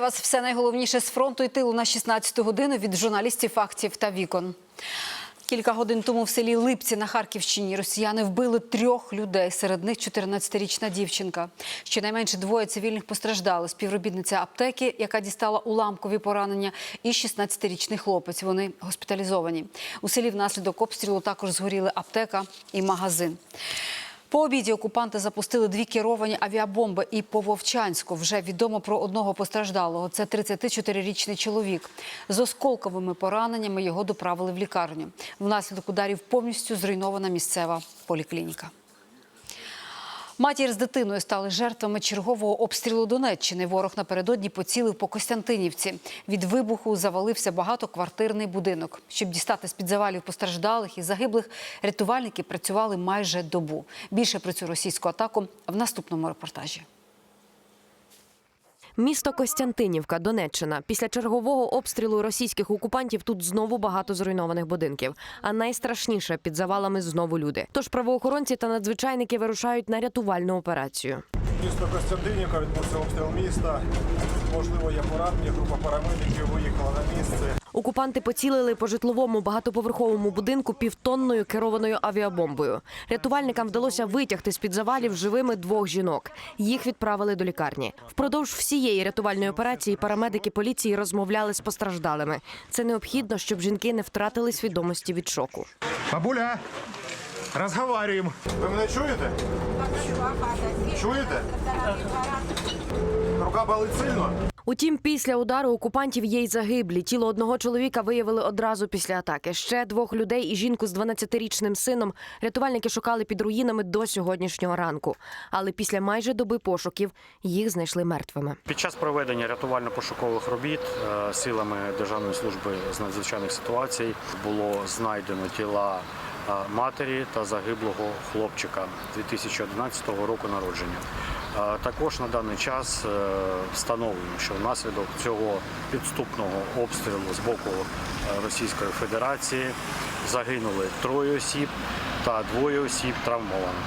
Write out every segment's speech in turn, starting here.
Вас все найголовніше з фронту і тилу на 16 годину від журналістів фактів та вікон. Кілька годин тому в селі Липці на Харківщині росіяни вбили трьох людей. Серед них 14-річна дівчинка. Щонайменше двоє цивільних постраждали. Співробітниця аптеки, яка дістала уламкові поранення, і 16-річний хлопець. Вони госпіталізовані. У селі внаслідок обстрілу також згоріли аптека і магазин. По обіді окупанти запустили дві керовані авіабомби і по Вовчанську. Вже відомо про одного постраждалого. Це 34-річний чоловік. З осколковими пораненнями його доправили в лікарню. Внаслідок ударів повністю зруйнована місцева поліклініка. Матір з дитиною стали жертвами чергового обстрілу Донеччини. Ворог напередодні поцілив по Костянтинівці. Від вибуху завалився багатоквартирний будинок. Щоб дістати з під завалів постраждалих і загиблих, рятувальники працювали майже добу. Більше про цю російську атаку в наступному репортажі. Місто Костянтинівка, Донеччина. Після чергового обстрілу російських окупантів тут знову багато зруйнованих будинків. А найстрашніше під завалами знову люди. Тож правоохоронці та надзвичайники вирушають на рятувальну операцію. Місто Костянтинівка відбувся обстріл міста. Можливо, є поранені. Група парамедиків виїхала на місце. Окупанти поцілили по житловому багатоповерховому будинку півтонною керованою авіабомбою. Рятувальникам вдалося витягти з під завалів живими двох жінок. Їх відправили до лікарні. Впродовж всієї рятувальної операції парамедики поліції розмовляли з постраждалими. Це необхідно, щоб жінки не втратили свідомості від шоку. Бабуля, розговорюємо. Ви мене чуєте? Чуєте? Рука болить сильно. Утім, після удару окупантів є й загиблі. Тіло одного чоловіка виявили одразу після атаки. Ще двох людей і жінку з 12-річним сином рятувальники шукали під руїнами до сьогоднішнього ранку. Але після майже доби пошуків їх знайшли мертвими. Під час проведення рятувально-пошукових робіт е, силами Державної служби з надзвичайних ситуацій було знайдено тіла е, матері та загиблого хлопчика 2011 року народження. Також на даний час е, встановлено, що внаслідок цього підступного обстрілу з боку е, Російської Федерації загинули троє осіб та двоє осіб травмовано.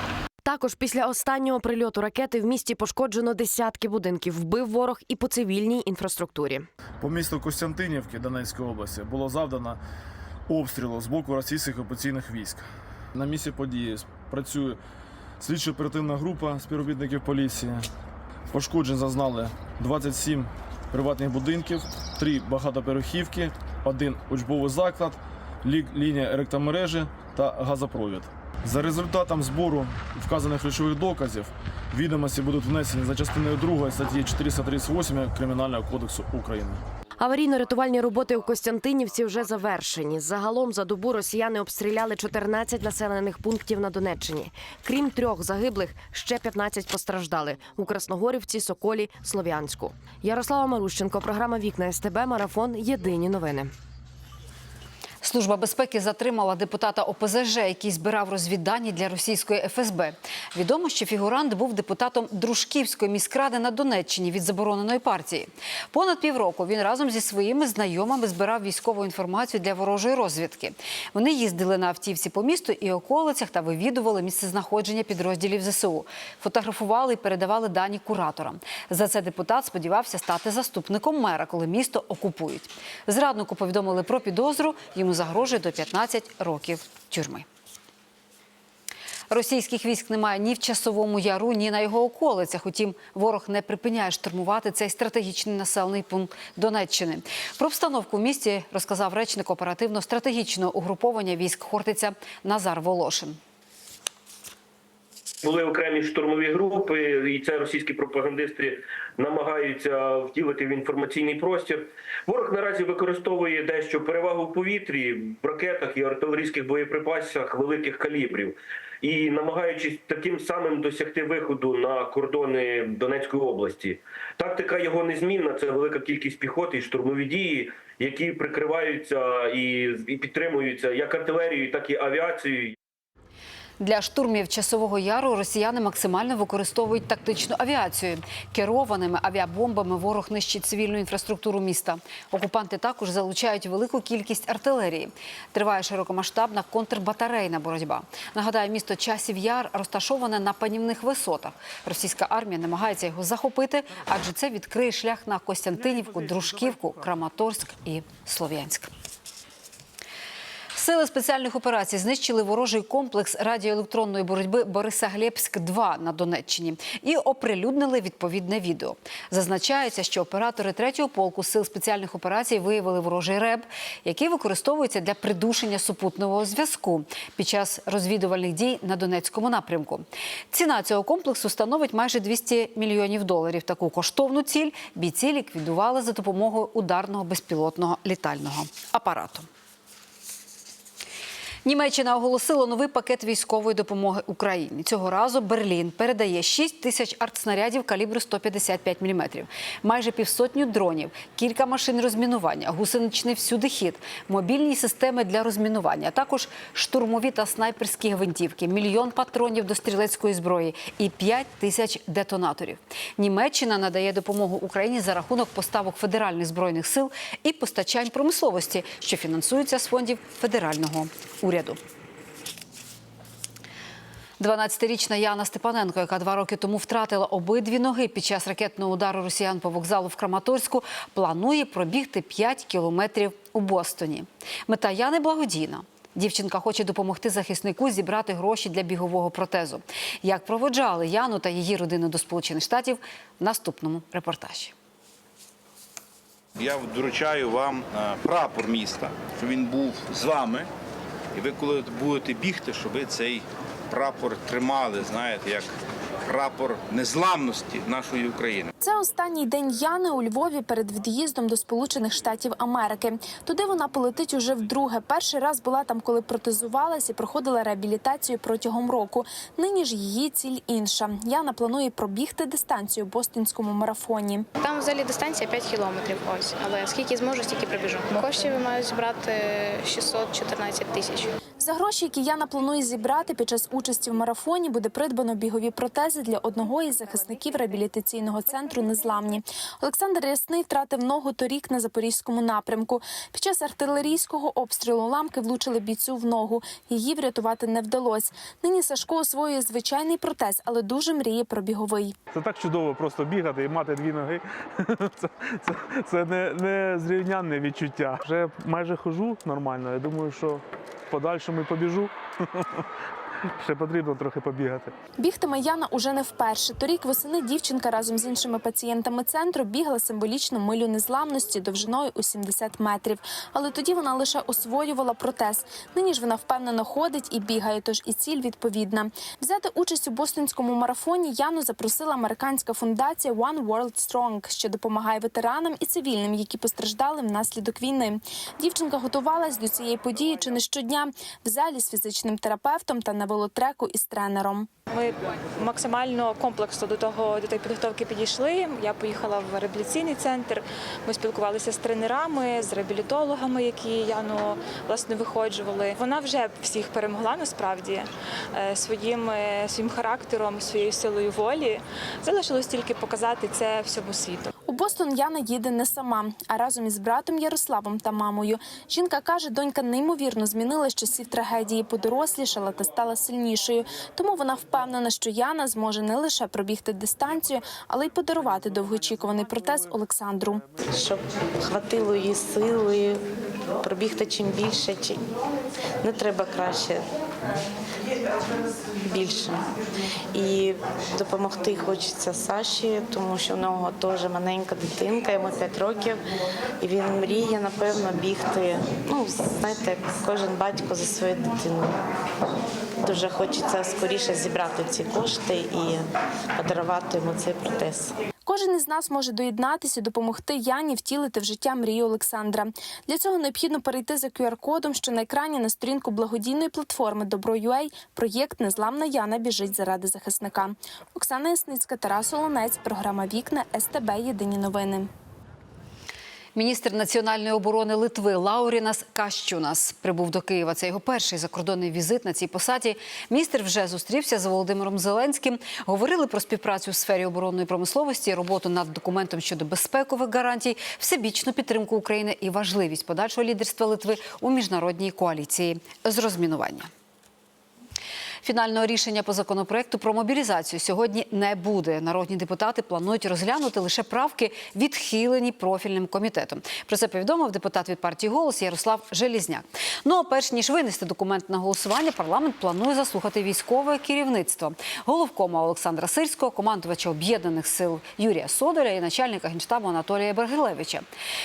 Також після останнього прильоту ракети в місті пошкоджено десятки будинків. Вбив ворог і по цивільній інфраструктурі. По місту Костянтинівки Донецької області було завдано обстрілу з боку російських окупаційних військ. На місці події працює слідчо-оперативна група співробітників поліції. Пошкоджень зазнали 27 приватних будинків, 3 багатоперехівки, один учбовий заклад, лі- лінія електромережі та газопровід. За результатом збору вказаних ключових доказів відомості будуть внесені за частиною 2 статті 438 Кримінального кодексу України. Аварійно-рятувальні роботи у Костянтинівці вже завершені. Загалом за добу росіяни обстріляли 14 населених пунктів на Донеччині. Крім трьох загиблих, ще 15 постраждали у Красногорівці, Соколі, Слов'янську. Ярослава Марущенко, програма Вікна СТБ, марафон. Єдині новини. Служба безпеки затримала депутата ОПЗЖ, який збирав розвіддані для російської ФСБ. Відомо, що фігурант був депутатом Дружківської міськради на Донеччині від забороненої партії. Понад півроку він разом зі своїми знайомими збирав військову інформацію для ворожої розвідки. Вони їздили на автівці по місту і околицях та вивідували місцезнаходження підрозділів ЗСУ. Фотографували і передавали дані кураторам. За це депутат сподівався стати заступником мера, коли місто окупують. Зраднику повідомили про підозру. Йому загрожує до 15 років тюрми. Російських військ немає ні в часовому яру, ні на його околицях. Утім, ворог не припиняє штурмувати цей стратегічний населений пункт Донеччини. Про обстановку в місті розказав речник оперативно-стратегічного угруповання військ Хортиця Назар Волошин. Були окремі штурмові групи, і це російські пропагандисти намагаються втілити в інформаційний простір. Ворог наразі використовує дещо перевагу в повітрі, в ракетах і артилерійських боєприпасах великих калібрів. І намагаючись таким самим досягти виходу на кордони Донецької області, тактика його незмінна. Це велика кількість піхоти і штурмові дії, які прикриваються і, підтримуються як артилерією, так і авіацією. Для штурмів часового яру росіяни максимально використовують тактичну авіацію. Керованими авіабомбами ворог нищить цивільну інфраструктуру міста. Окупанти також залучають велику кількість артилерії. Триває широкомасштабна контрбатарейна боротьба. Нагадаю, місто Часів Яр розташоване на панівних висотах. Російська армія намагається його захопити, адже це відкриє шлях на Костянтинівку, Дружківку, Краматорськ і Слов'янськ. Сили спеціальних операцій знищили ворожий комплекс радіоелектронної боротьби Бориса-Глєбськ-2 на Донеччині і оприлюднили відповідне відео. Зазначається, що оператори третього полку сил спеціальних операцій виявили ворожий реб, який використовується для придушення супутного зв'язку під час розвідувальних дій на Донецькому напрямку. Ціна цього комплексу становить майже 200 мільйонів доларів. Таку коштовну ціль бійці ліквідували за допомогою ударного безпілотного літального апарату. Німеччина оголосила новий пакет військової допомоги Україні. Цього разу Берлін передає 6 тисяч артснарядів калібру 155 мм, майже півсотню дронів, кілька машин розмінування, гусеничний всюдихід, мобільні системи для розмінування, а також штурмові та снайперські гвинтівки, мільйон патронів до стрілецької зброї і 5 тисяч детонаторів. Німеччина надає допомогу Україні за рахунок поставок федеральних збройних сил і постачань промисловості, що фінансуються з фондів федерального уряду. 12-річна Яна Степаненко, яка два роки тому втратила обидві ноги під час ракетного удару росіян по вокзалу в Краматорську, планує пробігти 5 кілометрів у Бостоні. Мета Яни благодійна. Дівчинка хоче допомогти захиснику зібрати гроші для бігового протезу. Як проводжали Яну та її родину до Сполучених Штатів в наступному репортажі. Я вручаю вам е, прапор міста, щоб він був з вами. І ви, коли будете бігти, щоб ви цей прапор тримали, знаєте, як прапор незламності нашої України. Це останній день Яни у Львові перед від'їздом до Сполучених Штатів Америки. Туди вона полетить уже вдруге. Перший раз була там, коли протезувалась і проходила реабілітацію протягом року. Нині ж її ціль інша. Яна планує пробігти дистанцію у бостонському марафоні. Там взагалі дистанція 5 кілометрів. Ось, але скільки зможу, стільки пробіжу. Коштів маю зібрати 614 тисяч. За гроші, які Яна планує зібрати під час участі в марафоні, буде придбано бігові протези для одного із захисників реабілітаційного центру Незламні. Олександр Рясний втратив ногу торік на запорізькому напрямку. Під час артилерійського обстрілу ламки влучили бійцю в ногу. Її врятувати не вдалося. Нині Сашко освоює звичайний протез, але дуже мріє про біговий. Це так чудово просто бігати і мати дві ноги. Це, це, це не, не зрівнянне відчуття. Вже майже хожу нормально. Я думаю, що в і побіжу. Ще потрібно трохи побігати. Бігтиме Яна уже не вперше. Торік восени дівчинка разом з іншими пацієнтами центру бігла символічну милю незламності довжиною у 70 метрів. Але тоді вона лише освоювала протез. Нині ж вона впевнено ходить і бігає, тож і ціль відповідна. Взяти участь у бостонському марафоні Яну запросила американська фундація One World Strong, що допомагає ветеранам і цивільним, які постраждали внаслідок війни. Дівчинка готувалась до цієї події чи не щодня в залі з фізичним терапевтом та на велотреку із тренером. Ми максимально комплексно до того до тієї підготовки підійшли. Я поїхала в реабілітаційний центр. Ми спілкувалися з тренерами, з реабілітологами, які Яну власне виходжували. Вона вже всіх перемогла насправді е, своїм, е, своїм характером, своєю силою волі. Залишилось тільки показати це всьому світу. У Бостон Яна їде не сама, а разом із братом Ярославом та мамою. Жінка каже, донька неймовірно змінила з часів трагедії, подорослішала та стала сильнішою. Тому вона впевнена, що Яна зможе не лише пробігти дистанцію, але й подарувати довгоочікуваний протез Олександру. щоб хватило її сили, пробігти чим більше, чи не треба краще більше. І допомогти хочеться Саші, тому що в нього теж маленька дитинка, йому 5 років, і він мріє, напевно, бігти. Ну, знаєте, кожен батько за свою дитину. Дуже хочеться скоріше зібрати ці кошти і подарувати йому цей протез. Кожен із нас може доєднатися, допомогти Яні втілити в життя мрію Олександра. Для цього необхідно перейти за QR-кодом, що на екрані на сторінку благодійної платформи Добро.UA проєкт Незламна Яна біжить заради захисника. Оксана Ясницька, Тарас Олонець, програма Вікна СТБ. Єдині новини. Міністр національної оборони Литви Лаурінас Кащунас прибув до Києва. Це його перший закордонний візит на цій посаді. Міністр вже зустрівся з Володимиром Зеленським. Говорили про співпрацю в сфері оборонної промисловості, роботу над документом щодо безпекових гарантій, всебічну підтримку України і важливість подальшого лідерства Литви у міжнародній коаліції з розмінування. Фінального рішення по законопроекту про мобілізацію сьогодні не буде. Народні депутати планують розглянути лише правки, відхилені профільним комітетом. Про це повідомив депутат від партії голос Ярослав Желізняк. Ну а перш ніж винести документ на голосування, парламент планує заслухати військове керівництво головкома Олександра Сирського, командувача об'єднаних сил Юрія Содоля і начальника генштабу Анатолія Бергилевича.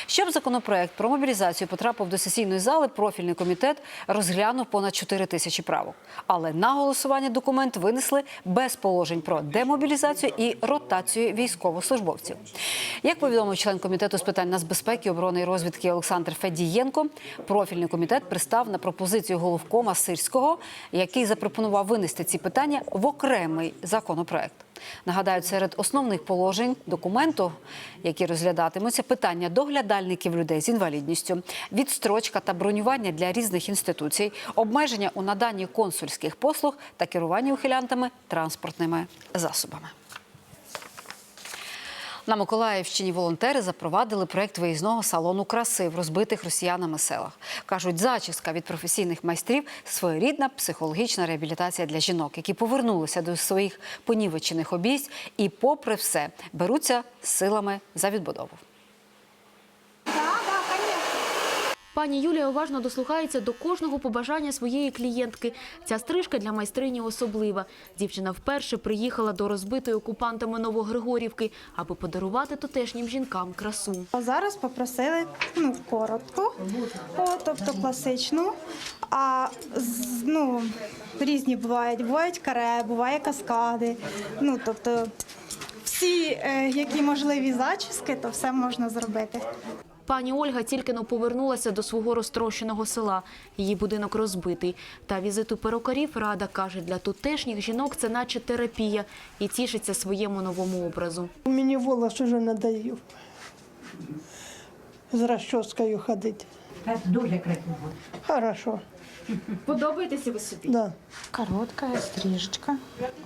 Щоб законопроект про мобілізацію потрапив до сесійної зали, профільний комітет розглянув понад 4 тисячі правок. Але на голосування документ винесли без положень про демобілізацію і ротацію військовослужбовців. Як повідомив член комітету з питань нацбезпеки, оборони і розвідки Олександр Федієнко, профільний комітет пристав на пропозицію головкома Сирського, який запропонував винести ці питання в окремий законопроект. Нагадаю, серед основних положень документу, які розглядатимуться, питання доглядальників людей з інвалідністю, відстрочка та бронювання для різних інституцій, обмеження у наданні консульських послуг та керування ухилянтами транспортними засобами. На Миколаївщині волонтери запровадили проект виїзного салону краси в розбитих росіянами селах. Кажуть, зачіска від професійних майстрів своєрідна психологічна реабілітація для жінок, які повернулися до своїх понівечених обійсть і, попри все, беруться силами за відбудову. Пані Юлія уважно дослухається до кожного побажання своєї клієнтки. Ця стрижка для майстрині особлива. Дівчина вперше приїхала до розбитої окупантами Новогригорівки, аби подарувати тутешнім жінкам красу. Зараз попросили ну, коротку, о, тобто класичну. А ну, різні бувають. Бувають каре, буває каскади. Ну, тобто всі, е, які можливі зачіски, то все можна зробити. Пані Ольга тільки но повернулася до свого розтрощеного села. Її будинок розбитий. Та візиту перукарів рада каже, для тутешніх жінок це наче терапія і тішиться своєму новому образу. Мені волос уже не дають. З розчоскою ходити. Дуже красиво. Хорошо. Подобаєтеся ви собі? Да. Коротка стрижечка.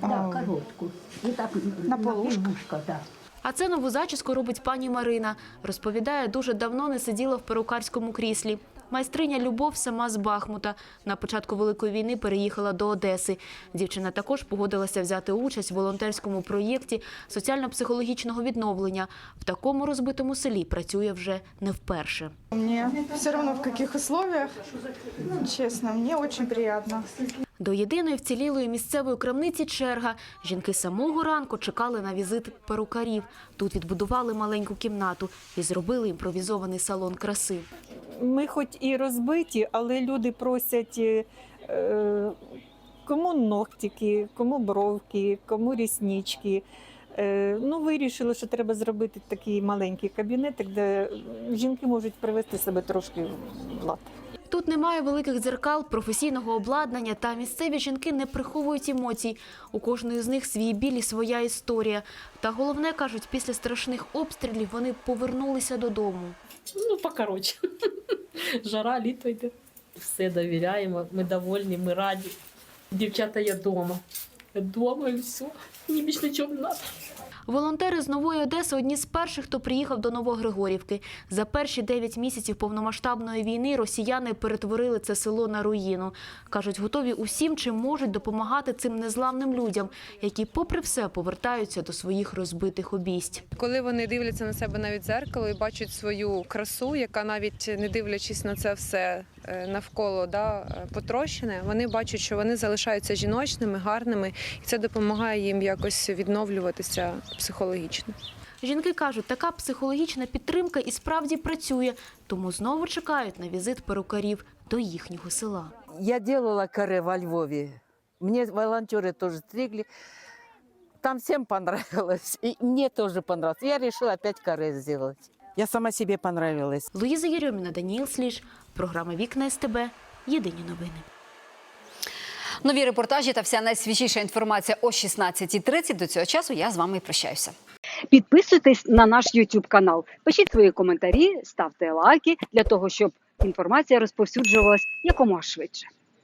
Да, коротку. І так На полушку. полушка, так. А це нову зачіску робить пані Марина. Розповідає, дуже давно не сиділа в перукарському кріслі. Майстриня Любов сама з Бахмута. На початку Великої війни переїхала до Одеси. Дівчина також погодилася взяти участь в волонтерському проєкті соціально-психологічного відновлення. В такому розбитому селі працює вже не вперше. Мне все равно в каких условиях, честно, мне очень приятно. До єдиної вцілілої місцевої крамниці черга. Жінки самого ранку чекали на візит перукарів. Тут відбудували маленьку кімнату і зробили імпровізований салон краси. Ми хоч і розбиті, але люди просять е, кому ногтики, кому бровки, кому ріснички. Е, ну, вирішили, що треба зробити такий маленький кабінетик, де жінки можуть привести себе трошки в лад. Тут немає великих дзеркал, професійного обладнання, та місцеві жінки не приховують емоцій. У кожної з них свій біль і своя історія. Та головне, кажуть, після страшних обстрілів вони повернулися додому. Ну, покороче. Жара, літо йде. Все довіряємо, ми довольні, ми раді. Дівчата, я вдома. Я вдома і все. Мені більше нічого не треба. Волонтери з Нової Одеси одні з перших, хто приїхав до Новогригорівки. За перші 9 місяців повномасштабної війни росіяни перетворили це село на руїну. Кажуть, готові усім, чим можуть допомагати цим незламним людям, які, попри все, повертаються до своїх розбитих обійсть. Коли вони дивляться на себе навіть в дзеркало і бачать свою красу, яка навіть не дивлячись на це все навколо да, е, потрощене, вони бачать, що вони залишаються жіночними, гарними, і це допомагає їм якось відновлюватися психологічно. Жінки кажуть, така психологічна підтримка і справді працює, тому знову чекають на візит перукарів до їхнього села. Я делала каре во Львове. Мне волонтеры тоже стригли. Там всем понравилось. И мне тоже понравилось. Я решила опять каре сделать. Я сама себе понравилась. Луїза Єрьоміна, Даніїл Сліж, програма Вікна СТБ. Єдині новини. Нові репортажі та вся найсвіжіша інформація о 16.30. До цього часу я з вами і прощаюся. Підписуйтесь на наш YouTube канал, пишіть свої коментарі, ставте лайки для того, щоб інформація розповсюджувалась якомога швидше.